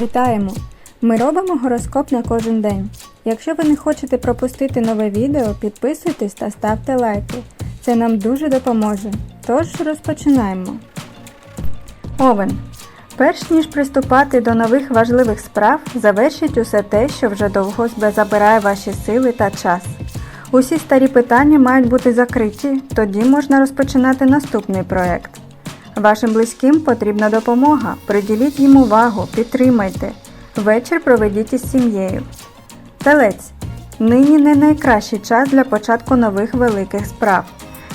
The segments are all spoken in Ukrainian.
Вітаємо! Ми робимо гороскоп на кожен день. Якщо ви не хочете пропустити нове відео, підписуйтесь та ставте лайки. Це нам дуже допоможе. Тож розпочинаємо. Овен. Перш ніж приступати до нових важливих справ, завершіть усе те, що вже довго забирає ваші сили та час. Усі старі питання мають бути закриті, тоді можна розпочинати наступний проект. Вашим близьким потрібна допомога. Приділіть їм увагу, підтримайте. Вечір проведіть із сім'єю. Телець. Нині не найкращий час для початку нових великих справ.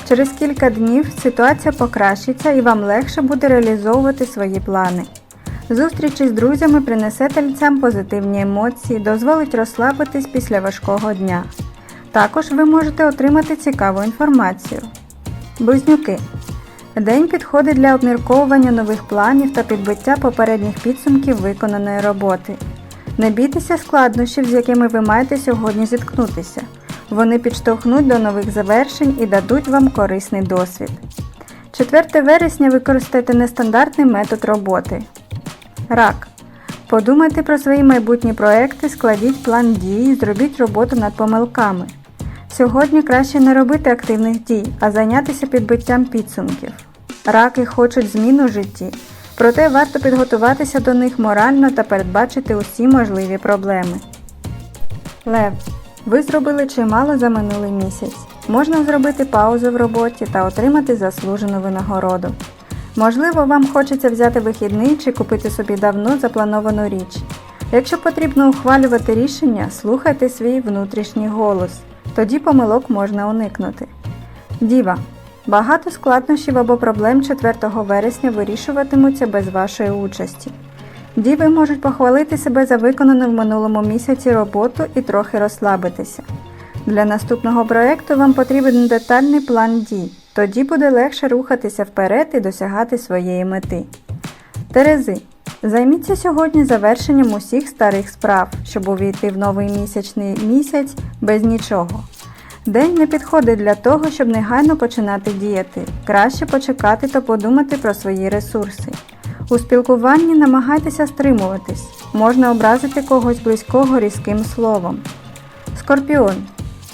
Через кілька днів ситуація покращиться і вам легше буде реалізовувати свої плани. Зустріч із друзями принесе тельцям позитивні емоції, дозволить розслабитись після важкого дня. Також ви можете отримати цікаву інформацію. Близнюки. День підходить для обмірковування нових планів та підбиття попередніх підсумків виконаної роботи. Не бійтеся складнощів, з якими ви маєте сьогодні зіткнутися. Вони підштовхнуть до нових завершень і дадуть вам корисний досвід. 4 вересня використайте нестандартний метод роботи. Рак. Подумайте про свої майбутні проекти, складіть план дій, зробіть роботу над помилками. Сьогодні краще не робити активних дій, а зайнятися підбиттям підсумків. Раки хочуть змін у житті, проте варто підготуватися до них морально та передбачити усі можливі проблеми. Лев. Ви зробили чимало за минулий місяць. Можна зробити паузу в роботі та отримати заслужену винагороду. Можливо, вам хочеться взяти вихідний чи купити собі давно заплановану річ. Якщо потрібно ухвалювати рішення, слухайте свій внутрішній голос. Тоді помилок можна уникнути. Діва. Багато складнощів або проблем 4 вересня вирішуватимуться без вашої участі. Діви можуть похвалити себе за виконану в минулому місяці роботу і трохи розслабитися. Для наступного проєкту вам потрібен детальний план дій. Тоді буде легше рухатися вперед і досягати своєї мети. Терези. Займіться сьогодні завершенням усіх старих справ, щоб увійти в новий місячний місяць без нічого. День не підходить для того, щоб негайно починати діяти. Краще почекати та подумати про свої ресурси. У спілкуванні намагайтеся стримуватись. Можна образити когось близького різким словом. Скорпіон.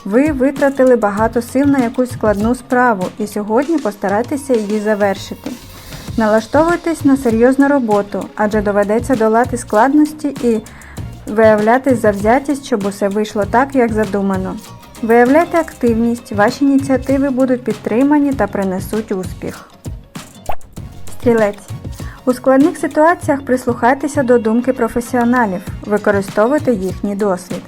Ви витратили багато сил на якусь складну справу і сьогодні постарайтеся її завершити. Налаштовуйтесь на серйозну роботу, адже доведеться долати складності і виявляти завзятість, щоб усе вийшло так, як задумано. Виявляйте активність, ваші ініціативи будуть підтримані та принесуть успіх. Стрілець. У складних ситуаціях прислухайтеся до думки професіоналів, використовуйте їхній досвід.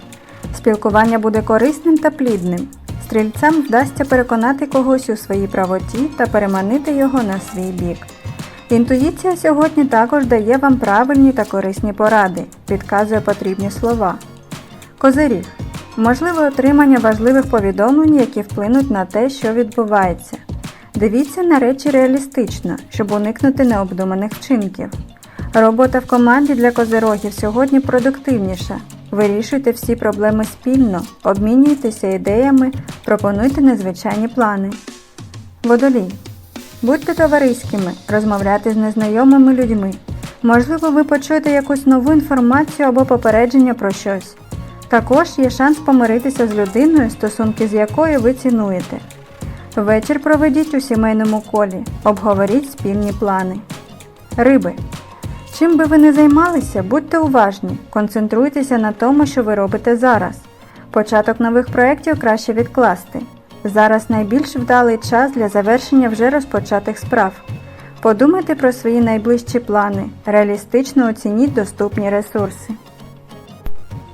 Спілкування буде корисним та плідним. Стрільцям вдасться переконати когось у своїй правоті та переманити його на свій бік. Інтуїція сьогодні також дає вам правильні та корисні поради, підказує потрібні слова. Козиріг. Можливе отримання важливих повідомлень, які вплинуть на те, що відбувається. Дивіться на речі реалістично, щоб уникнути необдуманих вчинків. Робота в команді для козирогів сьогодні продуктивніша. Вирішуйте всі проблеми спільно, обмінюйтеся ідеями, пропонуйте незвичайні плани. Водолій. Будьте товариськими, розмовляйте з незнайомими людьми. Можливо, ви почуєте якусь нову інформацію або попередження про щось. Також є шанс помиритися з людиною, стосунки з якою ви цінуєте. Вечір проведіть у сімейному колі, обговоріть спільні плани. Риби. Чим би ви не займалися, будьте уважні, концентруйтеся на тому, що ви робите зараз. Початок нових проєктів краще відкласти. Зараз найбільш вдалий час для завершення вже розпочатих справ. Подумайте про свої найближчі плани, реалістично оцініть доступні ресурси.